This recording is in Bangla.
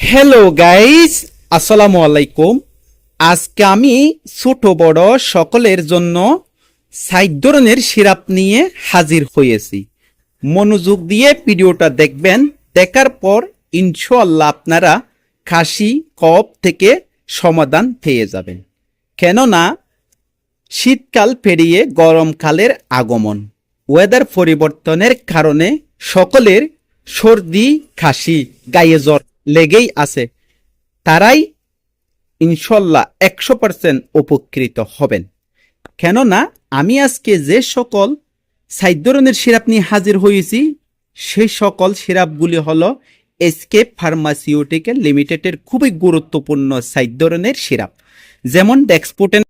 হ্যালো গাইস আসসালামু আলাইকুম আজকে আমি ছোট বড় সকলের জন্য সাইড ধরনের সিরাপ নিয়ে হাজির হয়েছি। মনোযোগ দিয়ে ভিডিওটা দেখবেন। দেখার পর ইনশাল্লাহ আপনারা কাশি কপ থেকে সমাধান পেয়ে যাবেন। কেননা, শীতকাল পেরিয়ে গরমকালের আগমন। ওয়েদার পরিবর্তনের কারণে সকলের সর্দি, খাসি, গায়ে জ্বর লেগেই আছে। তারাই ইনশাল্লাহ একশো পার্সেন্ট উপকৃত হবেন। কেননা আমি আজকে যে সকল সাইড ধরনের সিরাপ নিয়ে হাজির হয়েছি, সেই সকল সিরাপগুলি হলো এসকেপ ফার্মাসিউটিক্যাল লিমিটেডের খুবই গুরুত্বপূর্ণ সাইড ধরনের সিরাপ। যেমন ডেক্সপোটেন